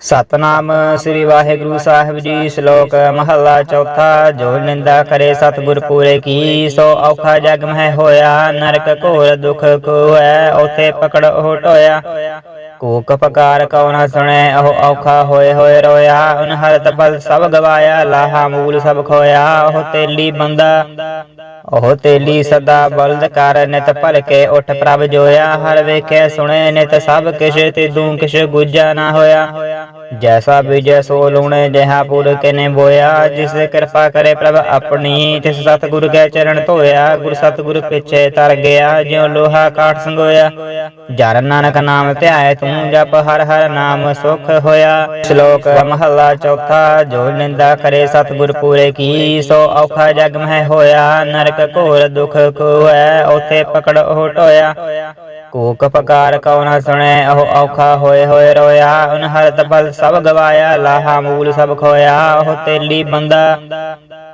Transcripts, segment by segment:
ਸਤਨਾਮ ਸ੍ਰੀ ਵਾਹਿਗੁਰੂ ਸਾਹਿਬ ਜੀ, ਸ਼ਲੋਕ ਮਹੱਲਾ ਚੌਥਾ, ਜੋ ਨਿੰਦਾ ਕਰੇ ਸਤਿਗੁਰ ਪੂਰੇ ਕੀ, ਸੋ ਔਖਾ ਜਗ ਮਹਿ ਹੋਇਆ, ਨਰਕ ਘੋਰ ਦੁਖ ਕੋ ਉਥੇ ਪਕੜ ਉਹ ਟੋਇਆ ਕੂਕ ਪਕਾਰ ਕਉ ਨਾ ਸੁਣੇ, ਉਹ ਔਖਾ ਹੋਏ ਹੋਏ ਰੋਇਆ। ਉਨ ਹਰਤ ਬਲ ਸਭ ਗਵਾਇਆ, ਲਾਹਾ ਮੂਲ ਸਭ ਖੋਇਆ, ਉਹ ਤੇਲੀ ਬੰਦਾ। ਉਹ ਤੇਲੀ ਸਦਾ ਬਲਦ ਕਰ, ਨਿਤ ਭਲਕੇ ਉਠ ਪ੍ਰਭ ਜੋਇਆ। ਹਰ ਵੇਖੇ ਸੁਣੇ, ਨਿਤ ਸਭ ਕਿਛ, ਤੇ ਦੂੰ ਕਿਛ ਗੁਜਾ ਨਾ ਹੋਇਆ। ਜੈਸਾ ਬੀਜੈ ਸੋ ਲੂਣੇ ਜਹਾਂ ਪੁਰ ਕਨੇ ਬੋਇਆ ਜਿਸ ਕਿਰਪਾ ਕਰੇ ਪ੍ਰਭ ਆਪਣੀ ਤਿਸ ਸਤਿਗੁਰ ਕੈ ਚਰਨ ਧੋਇਆ ਗੁਰ ਸਤਿਗੁਰ ਪਿਛੇ ਤਰ ਗਿਆ ਜਿਉ ਲੋਹਾ ਕਾਠ ਸੰਗੋਇਆ ਜਰ ਨਾਨਕ ਨਾਮ ਧਿਆਏ ਤੂੰ ਜਪ ਹਰ ਹਰ ਨਾਮ ਸੁਖ ਹੋਇਆ ਸ਼ਲੋਕ ਮਹੱਲਾ ਚੌਥਾ ਜੋ ਨਿੰਦਾ ਕਰੇ ਸਤਿਗੁਰ ਪੂਰੇ ਕੀ ਸੋ ਔਖਾ ਜਗ ਮਹਿ ਹੋਇਆ ਨਰਕ ਘੋਰ ਦੁਖ ਕੋ ਹੈ ਉਥੇ ਪਕੜ ਉਹ ਟੋਇਆ ਕੂਕ ਪਕਾਰ ਕਉ ਨਾ ਸੁਣੇ ਉਹ ਔਖਾ ਹੋਏ ਹੋਏ ਰੋਇਆ ਉਨ ਹਰਤ ਬਲ ਸਭ ਗਵਾਇਆ, ਲਾਹਾ ਮੂਲ ਸਭ ਖੋਇਆ। ਉਹ ਤੇਲੀ ਬੰਦਾ,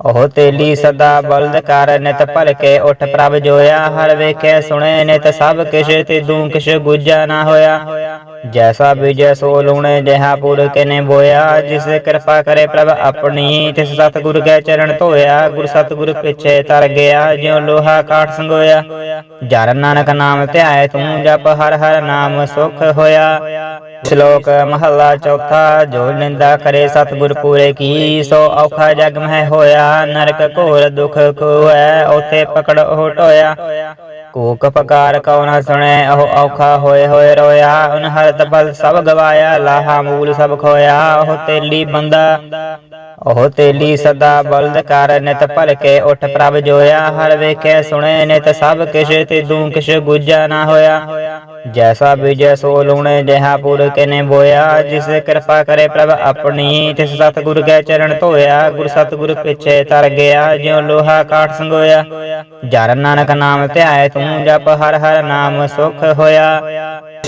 ਉਹ ਤੇਲੀ ਸਦਾ ਬਲਦ ਕਰ, ਨਿਤ ਭਲ ਕੇ ਉਠ ਪ੍ਰਭ ਜੋਇਆ। ਹਰ ਵੇਖੇ ਸੁਣੇ, ਨਿਤ ਸਭ ਕਿਛ ਤੇ ਦੂੰ ਕਿਛ ਗੁਜਾ ਨਾ ਹੋਇਆ। ਜੈਸਾ ਬੀਜੈ ਸੋ ਲੂਣੇ, ਜਹਾਂ ਪੁਰ ਕਨੇ ਬੋਇਆ। ਜਿਸ ਕਿਰਪਾ ਕਰੇ ਪ੍ਰਭ ਆਪਣੀ, ਤਿਸ ਸਤਿਗੁਰ ਕੈ ਚਰਨ ਧੋਇਆ। ਗੁਰ ਸਤਿਗੁਰ ਪਿਛੇ ਤਰ ਗਿਆ, ਜਿਉ ਲੋਹਾ ਕਾਠ ਸੰਗੋਇਆ। ਜਰ ਨਾਨਕ ਨਾਮ ਧਿਆਏ ਤੂੰ, ਜਪ ਹਰ ਹਰ ਨਾਮ ਸੁਖ ਹੋਇਆ। ਸ਼ਲੋਕ ਮਹੱਲਾ ਚੌਥਾ, ਜੋ ਨਿੰਦਾ ਕਰੇ ਸਤਿਗੁਰ ਪੂਰੇ ਕੀ, ਸੋ ਔਖਾ ਜਗ ਮਹਿ ਹੋਇਆ, ਨਰਕ ਘੋਰ ਦੁਖ ਕੋ ਹੈ ਉਥੇ ਪਕੜ ਉਹ ਟੋਇਆ। ਕੂਕ ਪਕਾਰ ਕਉ ਨਾ ਸੁਣੇ, ਉਹ ਔਖਾ ਹੋਏ ਹੋਏ ਰੋਇਆ। ਉਨ ਹਰਤ ਬਲ ਸਭ ਗਵਾਇਆ, ਲਾਹਾ ਮੂਲ ਸਭ ਖੋਇਆ, ਉਹ ਤੇਲੀ ਬੰਦਾ। ਉਹ ਤੇਲੀ ਸਦਾ ਬਲਦ ਕਰ, ਨਿਤ ਭਲ ਕੇ ਉਠ ਪ੍ਰਭ ਜੋਇਆ, ਹਰ ਵੇਖੇ ਸੁਣੇ, ਨਿਤ ਸਭ ਕਿਛ ਤੇ ਦੂੰ ਕਿਛ ਗੁਜਾ ਨਾ ਹੋਇਆ। ਜੈਸਾ ਬੀਜੈ ਸੋ ਲੂਣੇ, ਜਹਾਂ ਪੁਰ ਕਨੇ ਬੋਇਆ। ਜਿਸ ਕਿਰਪਾ ਕਰੇ ਪ੍ਰਭ ਆਪਣੀ, ਤਿਸ ਸਤਿਗੁਰ ਕੈ ਚਰਨ ਧੋਇਆ। ਗੁਰ ਸਤਿਗੁਰ ਪਿਛੇ ਤਰ ਗਿਆ, ਜਿਉ ਲੋਹਾ ਕਾਠ ਸੰਗੋਇਆ। ਜਨ ਨਾਨਕ ਨਾਮ ਧਿਆਏ ਤੂੰ, ਜਪ ਹਰ ਹਰ ਨਾਮ ਸੁਖ ਹੋਇਆ।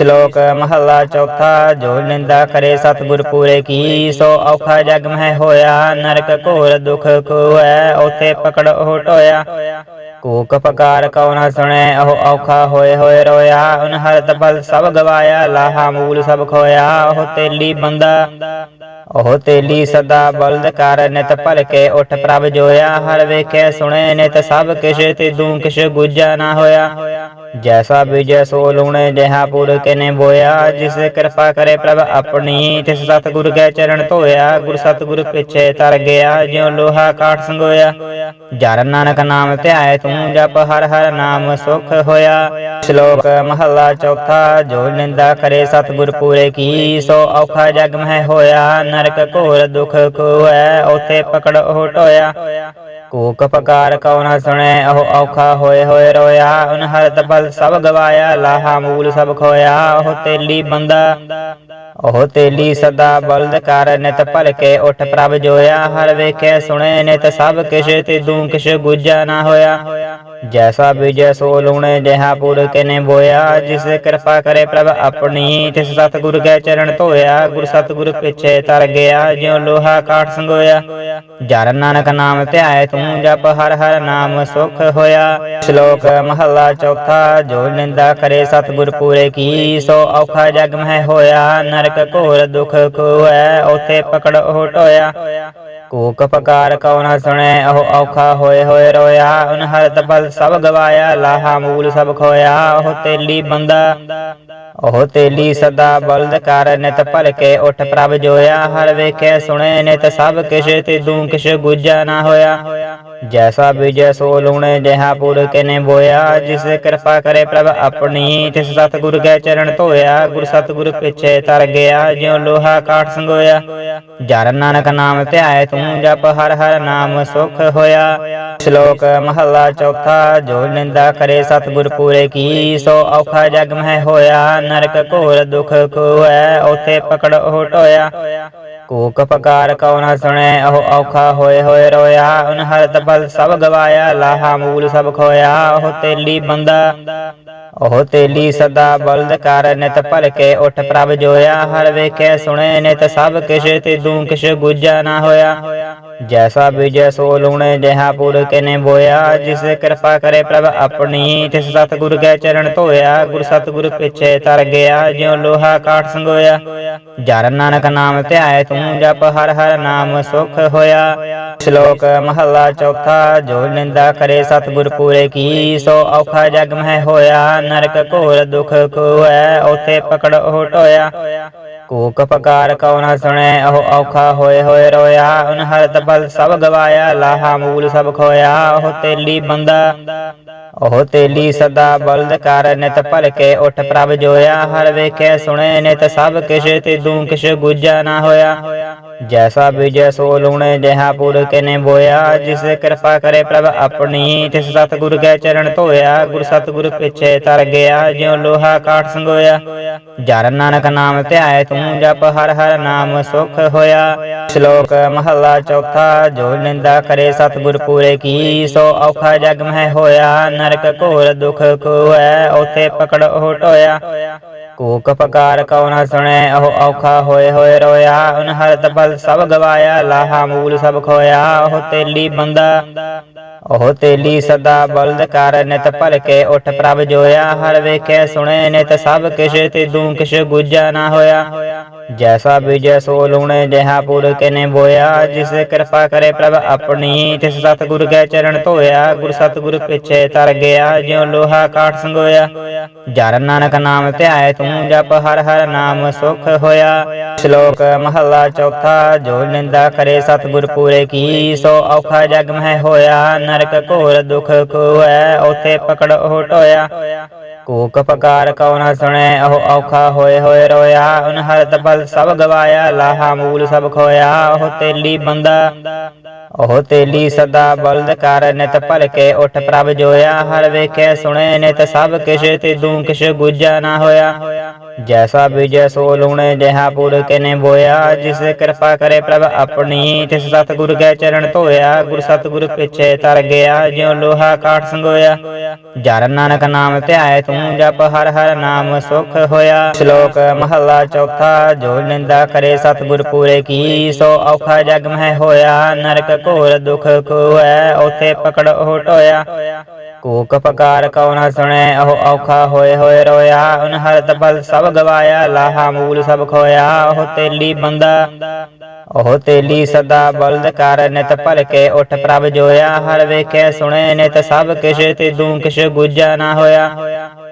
ਸ਼ਲੋਕ ਮਹੱਲਾ ਚੌਥਾ, ਜੋ ਨਿੰਦਾ ਕਰੇ ਸਤਿਗੁਰ ਪੂਰੇ ਕੀ, ਸੋ ਔਖਾ ਜਗ ਮਹਿ ਹੋਇਆ, ਨਰਕ ਘੋਰ ਦੁਖ ਕੋ ਉਥੇ ਪਕੜ ਉਹ ਟੋਇਆ। ਕੂਕ ਪਕਾਰ ਕਉ ਨਾ ਸੁਣੇ, ਉਹ ਔਖਾ ਹੋਏ ਹੋਏ ਰੋਇਆ। ਉਨ ਹਰਤ ਬਲ ਸਭ ਗਵਾਇਆ, ਲਾਹਾ ਮੂਲ ਸਭ ਖੋਇਆ, ਉਹ ਤੇਲੀ ਬੰਦਾ। ਉਹ ਤੇਲੀ ਸਦਾ ਬਲਦ ਕਰ, ਨਿਤ ਭਲ ਕੇ ਉਠ ਪ੍ਰਭ ਜੋਇਆ। ਹਰ ਵੇਖੇ ਸੁਣੇ, ਨਿਤ ਸਭ ਕਿਛ ਤੇ ਦੂੰ ਕਿਛ ਗੁਜਾ ਨਾ ਹੋਇਆ। ਜੈਸਾ ਬੀਜੈ ਸੋ ਲੂਣੇ ਜਿਹਾ ਪੁਰ ਕਨੇ ਬੋਇਆ ਜਿਸ ਕਿਰਪਾ ਕਰੇ ਪ੍ਰਭ ਆਪਣੀ ਤਿਸ ਸਤਿਗੁਰ ਕੈ ਚਰਨ ਧੋਇਆ ਗੁਰ ਸਤਿਗੁਰ ਪਿਛੇ ਤਰ ਗਿਆ ਜਿਉ ਲੋਹਾ ਕਾਠ ਸੰਗੋਇਆ ਜਰ ਨਾਨਕ ਨਾਮ ਧਿਆਏ ਤੂੰ ਜਪ ਹਰ ਹਰ ਨਾਮ ਸੁਖ ਹੋਇਆ ਸ਼ਲੋਕ ਮਹੱਲਾ ਚੌਥਾ ਜੋ ਨਿੰਦਾ ਕਰੇ ਸਤਿਗੁਰ ਪੂਰੇ ਕੀ ਸੋ ਔਖਾ ਜਗ ਮਹਿ ਹੋਇਆ ਨਰਕ ਘੋਰ ਦੁਖ ਕੋ ਹੈ ਉਥੇ ਪਕੜ ਉਹ ਟੋਇਆ ਕੂਕ ਪਕਾਰ ਕਉ ਸੁਣੇ, ਉਹ ਔਖਾ ਹੋਏ ਹੋਏ ਰੋਇਆ। ਉਨ ਹਰਤ ਬਲ ਸਭ ਗਵਾਇਆ, ਲਾਹਾ ਮੂਲ ਸਭ ਖੋਇਆ। ਉਹ ਤੇਲੀ ਬੰਦਾ, ਉਹ ਤੇਲੀ ਸਦਾ ਬਲਦ ਕਰ ਨਿਤ ਭਲਕੇ ਉਠ ਪ੍ਰਭ ਜੋਇਆ। ਹਰ ਵੇਖੇ ਸੁਣੇ, ਨਿਤ ਸਭ ਕਿਛ ਤੇ ਦੂੰ ਕਿਛ ਗੁਜਾ ਨਾ ਹੋਇਆ। ਜੈਸਾ ਬੀਜੈ ਸੋ ਲੂਣੇ ਜਿਹਾ ਪੁਰ ਨੇ ਬੋਇਆ ਜਿਸ ਕਿਰਪਾ ਕਰੇ ਪ੍ਰਭ ਆਪਣੀ ਤਿਸ ਸਤਿਗੁਰ ਕੈ ਚਰਨ ਧੋਇਆ ਗੁਰ ਸਤਿਗੁਰ ਪਿਛੇ ਤਰ ਗਿਆ ਜਿਉ ਲੋਹਾ ਕਾਠ ਸੰਗੋਇਆ ਜਰ ਨਾਨਕ ਨਾਮ ਧਿਆਏ ਤੂੰ ਜਪ ਹਰ ਹਰ ਨਾਮ ਸੁਖ ਹੋਇਆ ਸ਼ਲੋਕ ਮਹੱਲਾ ਚੌਥਾ ਜੋ ਨਿੰਦਾ ਕਰੇ ਸਤਿਗੁਰ ਪੂਰੇ ਕੀ ਸੋ ਔਖਾ ਜਗ ਮਹਿ ਹੋਇਆ ਨਰਕ ਘੋਰ ਦੁਖ ਕੋ ਹੈ ਉਥੇ ਪਕੜ ਉਹ ਟੋਇਆ ਕੂਕ ਪਕਾਰ ਕਉ ਨਾ ਸੁਣੇ ਉਹ ਔਖਾ ਹੋਏ ਹੋਏ ਰੋਇਆ ਉਨ ਹਰਤ ਬਲ ਸਭ ਗਵਾਇਆ, ਲਾਹਾ ਮੂਲ ਸਭ ਖੋਇਆ। ਉਹ ਤੇਲੀ ਬੰਦਾ, ਉਹ ਤੇਲੀ ਸਦਾ ਬਲਦ ਕਰ, ਨਿਤ ਭਲਕੇ ਉਠ ਪ੍ਰਭ ਜੋਇਆ। ਹਰ ਵੇਖੇ ਸੁਣੇ, ਨਿਤ ਸਭ ਕਿਛ, ਤੇ ਦੂੰ ਕਿਛ ਗੁਜਾ ਨਾ ਹੋਇਆ। ਜੈਸਾ ਬੀਜੈ ਸੋ ਲੂਣੇ ਜਹਾਂ ਪੁਰ ਕਨੇ ਬੋਇਆ ਜਿਸ ਕਿਰਪਾ ਕਰੇ ਪ੍ਰਭ ਆਪਣੀ ਤਿਸ ਸਤਿਗੁਰ ਕੈ ਚਰਨ ਧੋਇਆ ਗੁਰ ਸਤਿਗੁਰ ਪਿਛੇ ਤਰ ਗਿਆ ਜਿਉ ਲੋਹਾ ਕਾਠ ਸੰਗੋਇਆ ਜਰ ਨਾਨਕ ਨਾਮ ਧਿਆਏ ਤੂੰ ਜਪ ਹਰ ਹਰ ਨਾਮ ਸੁਖ ਹੋਇਆ ਸ਼ਲੋਕ ਮਹੱਲਾ ਚੌਥਾ ਜੋ ਨਿੰਦਾ ਕਰੇ ਸਤਿਗੁਰ ਪੂਰੇ ਕੀ ਸੋ ਔਖਾ ਜਗ ਮਹਿ ਹੋਇਆ ਨਰਕ ਘੋਰ ਦੁਖ ਕੋ ਹੈ ਉਥੇ ਪਕੜ ਉਹ ਟੋਇਆ ਕੂਕ ਪਕਾਰ ਕਉ ਨਾ ਸੁਣੇ ਉਹ ਔਖਾ ਹੋਏ ਹੋਏ ਰੋਇਆ ਉਨ ਹਰਤ ਬਲ ਸਭ ਗਵਾਇਆ, ਲਾਹਾ ਮੂਲ ਸਭ ਖੋਇਆ। ਉਹ ਤੇਲੀ ਬੰਦਾ, ਉਹ ਤੇਲੀ ਸਦਾ ਬਲਦ ਕਰ ਨਿਤ ਭਲ ਕੇ ਉਠ ਪ੍ਰਭ ਜੋਇਆ। ਹਰ ਵੇਖੇ ਸੁਣੇ ਨਿਤ ਸਭ ਕਿਛ, ਤੇ ਦੂ ਕਿਛ ਗੁਜਾ ਨਾ ਹੋਇਆ। ਜੈਸਾ ਬੀਜੈ ਸੋ ਲੂਣੇ ਜਹਾਂ ਪੁਰ ਕਨੇ ਬੋਇਆ ਜਿਸ ਕਿਰਪਾ ਕਰੇ ਪ੍ਰਭ ਆਪਣੀ ਤਿਸ ਸਤਿਗੁਰ ਕੈ ਚਰਨ ਧੋਇਆ ਗੁਰ ਸਤਿਗੁਰ ਪਿਛੇ ਤਰ ਗਿਆ ਜਿਉ ਲੋਹਾ ਕਾਠ ਸੰਗੋਇਆ ਜਰ ਨਾਨਕ ਨਾਮ ਧਿਆਏ ਤੂੰ ਜਪ ਹਰ ਹਰ ਨਾਮ ਸੁਖ ਹੋਇਆ ਸ਼ਲੋਕ ਮਹੱਲਾ ਚੌਥਾ ਜੋ ਨਿੰਦਾ ਕਰੇ ਸਤਿਗੁਰ ਪੂਰੇ ਕੀ ਸੋ ਔਖਾ ਜਗ ਮਹਿ ਹੋਇਆ ਨਰਕ ਘੋਰ ਦੁਖ ਕੋਐ ਉਥੇ ਪਕੜ ਉਹ ਟੋਇਆ ਕੂਕ ਪਕਾਰ ਕਉ ਨਾ ਸੁਣੇ, ਉਹ ਔਖਾ ਹੋਏ ਹੋਏ ਰੋਇਆ। ਉਨ ਹਰਤ ਬਲ ਸਭ ਗਵਾਇਆ, ਲਾਹਾ ਮੂਲ ਸਭ ਖੋਇਆ। ਉਹ ਤੇਲੀ ਬੰਦਾ, ਉਹ ਤੇਲੀ ਸਦਾ ਬਲਦ ਕਰ, ਨਿਤ ਭਲਕੇ ਉਠ ਪ੍ਰਭ ਜੋਇਆ। ਹਰ ਵੇਖੇ ਸੁਣੇ, ਨਿਤ ਸਭ ਕਿਛ, ਤੇ ਦੂ ਕਿਛ ਗੁਜਾ ਨਾ ਹੋਇਆ। ਜੈਸਾ ਬੀਜੈ ਸੋ ਲੂਣੇ ਜਹਾਂ ਪੁਰ ਕਨੇ ਬੋਇਆ ਜਿਸ ਕਿਰਪਾ ਕਰੇ ਪ੍ਰਭ ਆਪਣੀ ਤਿਸ ਸਤਿਗੁਰ ਕੈ ਚਰਨ ਧੋਇਆ ਗੁਰ ਸਤਿਗੁਰ ਪਿਛੇ ਤਰ ਗਿਆ ਜਿਉ ਲੋਹਾ ਕਾਠ ਸੰਗੋਇਆ ਜਰ ਨਾਨਕ ਨਾਮ ਧਿਆਏ ਤੂੰ ਜਪ ਹਰ ਹਰ ਨਾਮ ਸੁਖ ਹੋਇਆ ਸ਼ਲੋਕ ਮਹੱਲਾ ਚੌਥਾ ਜੋ ਨਿੰਦਾ ਕਰੇ ਸਤਿਗੁਰ ਪੂਰੇ ਕੀ ਸੋ ਔਖਾ ਜਗ ਮਹਿ ਹੋਇਆ ਨਰਕ ਘੋਰ ਦੁਖ ਕੋਐ ਉਥੇ ਪਕੜ ਉਹ ਟੋਇਆ ਕੂਕ ਪਕਾਰ ਕਉ ਨਾ ਉਹ ਔਖਾ ਹੋਏ ਹੋਏ ਰੋਇਆ ਉਨ ਹਰਤ ਬਲ ਸਭ ਗਵਾਇਆ, ਲਾਹਾ ਮੂਲ ਸਭ ਖੋਇਆ ਉਹ ਤੇਲੀ ਬੰਦਾ ਉਹ ਤੇਲੀ ਸਦਾ ਬਲਦ ਕਰ, ਨਿਤ ਭਲ ਕੇ ਉਠ ਪ੍ਰਭ ਜੋਇਆ, ਹਰ ਵੇਖੇ ਸੁਣੇ, ਨਿਤ ਸਭ ਕਿਛ ਤੇ ਦੂ ਕਿਛ ਗੁਜਾ ਨਾ ਹੋਇਆ। ਜੈਸਾ ਬੀਜੈ ਸੋ ਲੂਣੇ ਜਿਹਾ ਪੁਰ ਕਨੇ ਬੋਇਆ ਜਿਸ ਕਿਰਪਾ ਕਰੇ ਪ੍ਰਭ ਆਪਣੀ ਤਿਸ ਸਤਿਗੁਰ ਕੈ ਚਰਨ ਧੋਇਆ ਗੁਰ ਸਤਿਗੁਰ ਪਿਛੇ ਤਰ ਗਿਆ ਜਿਉ ਲੋਹਾ ਕਾਠ ਸੰਗੋਇਆ ਜਰ ਨਾਨਕ ਨਾਮ ਧਿਆਏ ਤੂੰ ਜਪ ਹਰ ਹਰ ਨਾਮ ਸੁਖ ਹੋਇਆ ਸ਼ਲੋਕ ਮਹੱਲਾ ਚੌਥਾ ਜੋ ਨਿੰਦਾ ਕਰੇ ਸਤਿਗੁਰ ਪੂਰੇ ਕੀ ਸੋ ਔਖਾ ਜਗ ਮਹਿ ਹੋਇਆ ਨਰਕ ਘੋਰ ਦੁਖ ਕੋਐ ਉਥੇ ਪਕੜ ਉਹ ਟੋਇਆ ਕੂਕ ਪਕਾਰ ਕਉ ਨਾ ਸੁਣੇ ਉਹ ਔਖਾ ਹੋਏ ਹੋਏ ਰੋਇਆ ਉਨ ਹਰਤ ਬਲ ਸਭ ਗਵਾਇਆ, ਲਾਹਾ ਮੂਲ ਸਭ ਖੋਇਆ ਉਹ ਤੇਲੀ ਬੰਦਾ ਉਹ ਤੇਲੀ ਸਦਾ ਬਲਦ ਕਰ, ਨਿਤ ਭਲ ਕੇ ਉਠ ਪ੍ਰਭ ਜੋਇਆ, ਹਰ ਵੇਖੇ ਸੁਣੇ ਨਿਤ ਸਭ ਕਿਛ, ਤੇ ਦੂ ਕਿਛ ਗੁਜਾ ਨਾ ਹੋਇਆ। ਜੈਸਾ ਬੀਜੈ ਸੋ ਲੂਣੇ ਜਿਹਾ ਪੁਰ ਕਨੇ ਬੋਇਆ ਜਿਸ ਕਿਰਪਾ ਕਰੇ ਪ੍ਰਭ ਆਪਣੀ ਤਿਸ ਸਤਿਗੁਰ ਕੈ ਚਰਨ ਧੋਇਆ ਗੁਰ ਸਤਿਗੁਰ ਪਿਛੇ ਤਰ ਗਿਆ ਜਿਉ ਲੋਹਾ ਕਾਠ ਸੰਗੋਇਆ ਜਰ ਨਾਨਕ ਨਾਮ ਧਿਆਏ ਤੂੰ ਜਪ ਹਰ ਹਰ ਨਾਮ ਸੁਖ ਹੋਇਆ ਸ਼ਲੋਕ ਮਹੱਲਾ ਚੌਥਾ ਜੋ ਨਿੰਦਾ ਕਰੇ ਸਤਿਗੁਰ ਪੂਰੇ ਕੀ ਸੋ ਔਖਾ ਜਗ ਮਹਿ ਹੋਇਆ ਨਰਕ ਘੋਰ ਦੁਖ ਕੋਐ ਉਥੇ ਪਕੜ ਉਹ ਟੋਇਆ ਕੂਕ ਪਕਾਰ ਕਉ ਨਾ ਸੁਣੇ ਉਹ ਔਖਾ ਹੋਏ ਹੋਏ ਰੋਇਆ ਉਨ ਹਰਤ ਬਲ ਸਭ ਗਵਾਇਆ, ਲਾਹਾ ਮੂਲ ਸਭ ਖੋਇਆ, ਉਹ ਤੇਲੀ ਬੰਦਾ, ਉਹ ਤੇਲੀ ਸਦਾ ਬਲਦ ਕਰ, ਨਿਤ ਭਲ ਕੇ ਉਠ ਪ੍ਰਭ ਜੋਇਆ, ਹਰ ਵੇਖੇ ਸੁਣੇ, ਨਿਤ ਸਭ ਕਿਛ ਤੇ ਦੂ ਕਿਛ ਗੁਜਾ ਨਾ ਹੋਇਆ।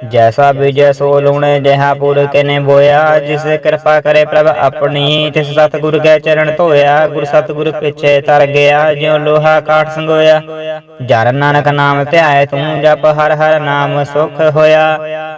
ਜੈਸਾ ਬੀਜੈ ਸੋ ਲੂਣੇ, ਜਹਾਂ ਪੁਰ ਕਨੇ ਬੋਇਆ, ਜਿਸ ਕਿਰਪਾ ਕਰੇ ਪ੍ਰਭ ਆਪਣੀ, ਤਿਸ ਸਤਿਗੁਰ ਕੈ ਚਰਨ ਧੋਇਆ, ਗੁਰ ਸਤਿਗੁਰ ਪਿਛੇ ਤਰ ਗਿਆ, ਜਿਉ ਲੋਹਾ ਕਾਠ ਸੰਗੋਇਆ। ਜਰ ਨਾਨਕ ਨਾਮ ਧਿਆਏ ਤੂੰ, ਜਪ ਹਰ ਹਰ ਨਾਮ ਸੁਖ ਹੋਇਆ।